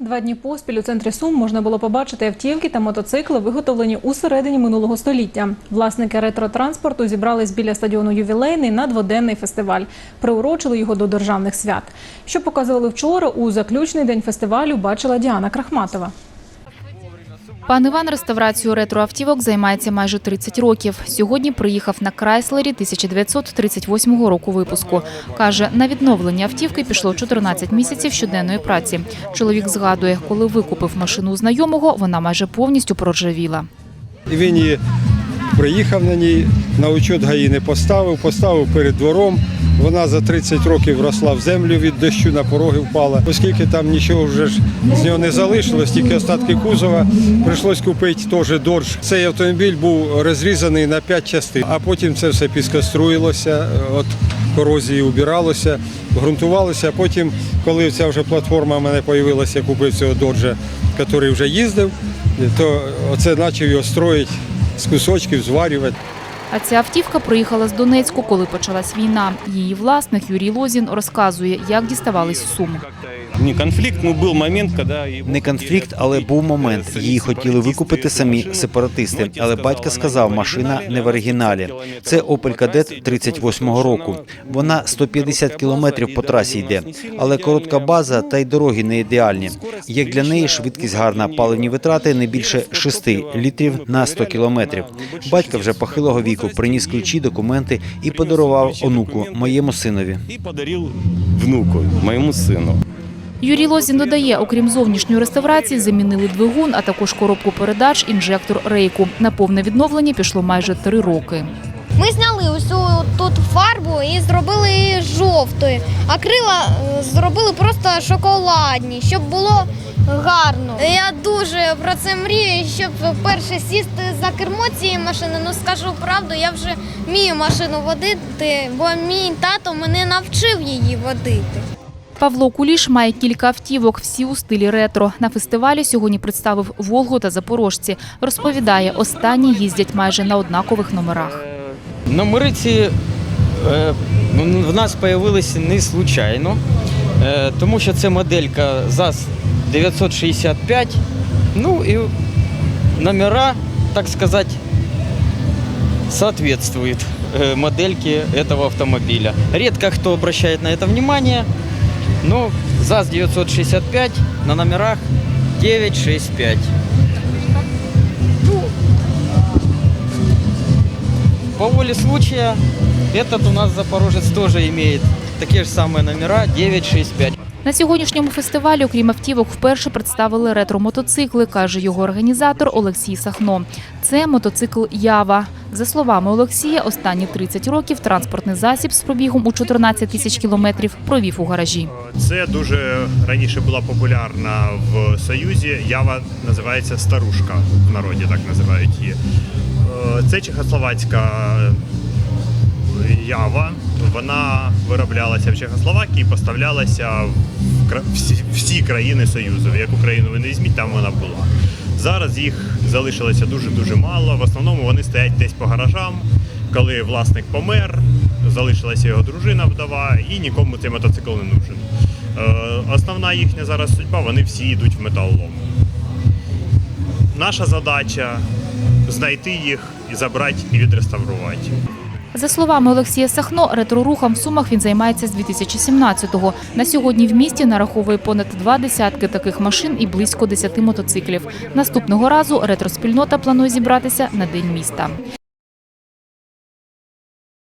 Два дні поспіль у центрі Сум можна було побачити автівки та мотоцикли, виготовлені у середині минулого століття. Власники ретротранспорту зібрались біля стадіону Ювілейний на дводенний фестиваль. Приурочили його до державних свят. Що показували вчора у заключний день фестивалю, бачила Діана Крахматова. Пан Іван реставрацією ретроавтівок займається майже 30 років. Сьогодні приїхав на Крайслері 1938 року випуску. Каже, на відновлення автівки пішло 14 місяців щоденної праці. Чоловік згадує, коли викупив машину у знайомого, вона майже повністю проржавіла. Він її приїхав на ній, на учет ГАІ не поставив, поставив перед двором. Вона за 30 років росла в землю від дощу, на пороги впала. Оскільки там нічого вже ж з нього не залишилось, тільки остатки кузова, прийшлось купити теж додж. Цей автомобіль був розрізаний на 5 частин, а потім це все піскоструїлося, от корозії убиралося, ґрунтувалося. А потім, коли ця вже платформа в мене з'явилася, я купив цього доджа, який вже їздив, то оце почав його строїти з кусочків, зварювати. А ця автівка приїхала з Донецьку, коли почалась війна. Її власник Юрій Лозін розказує, як діставались в Сум. Не конфликт, но был момент, когда... Не конфлікт, але був момент. Її хотіли викупити самі сепаратисти. Але батько сказав, машина не в оригіналі. Це Opel Kadett 38-го року. Вона 150 кілометрів по трасі йде, але коротка база та й дороги не ідеальні. Як для неї швидкість гарна, паливні витрати не більше 6 літрів на 100 кілометрів. Батько вже похилого віку приніс ключі, документи і подарував онуку, моєму синові. И подарил внуку, моему сыну. Юрій Лозін додає, окрім зовнішньої реставрації, замінили двигун, а також коробку передач, інжектор рейку. На повне відновлення пішло майже три роки. Ми зняли усю тут фарбу і зробили її жовтою, а крила е, зробили просто шоколадні, щоб було гарно. Я дуже про це мрію, щоб перше сісти за кермо цієї машини. Ну скажу правду, я вже вмію машину водити, бо мій тато мене навчив її водити. Павло Куліш має кілька автівок, всі у стилі ретро. На фестивалі сьогодні представив Волгу та Запорожці. Розповідає, останні їздять майже на однакових номерах. Номери ці е, в нас з'явилися не случайно, е, тому що це моделька ЗАЗ 965. Ну і номера, так сказати, соответствуют э, модельке этого автомобиля. Редко кто обращает на это внимание, Но ЗАЗ 965 на номерах 965. Ну, по воле случая этот у нас запорожец тоже имеет такие же самые номера 965. На сьогоднішньому фестивалі, окрім автівок, вперше представили ретро-мотоцикли, каже його організатор Олексій Сахно. Це мотоцикл Ява. За словами Олексія, останні 30 років транспортний засіб з пробігом у 14 тисяч кілометрів провів у гаражі. Це дуже раніше була популярна в Союзі. Ява називається старушка в народі, так називають її. Е, Це чехословацька ява. Вона вироблялася в Чехословакії поставлялася в всі, всі країни Союзу. В яку країну ви не візьміть, там вона була. Зараз їх залишилося дуже-дуже мало. В основному вони стоять десь по гаражам. Коли власник помер, залишилася його дружина вдова, і нікому цей мотоцикл не нужен. Е, Основна їхня зараз судьба, вони всі йдуть в металолом. Наша задача знайти їх і забрати і відреставрувати. За словами Олексія Сахно, ретрорухом в Сумах він займається з 2017-го. На сьогодні в місті нараховує понад два десятки таких машин і близько 10 мотоциклів. Наступного разу ретроспільнота планує зібратися на День міста.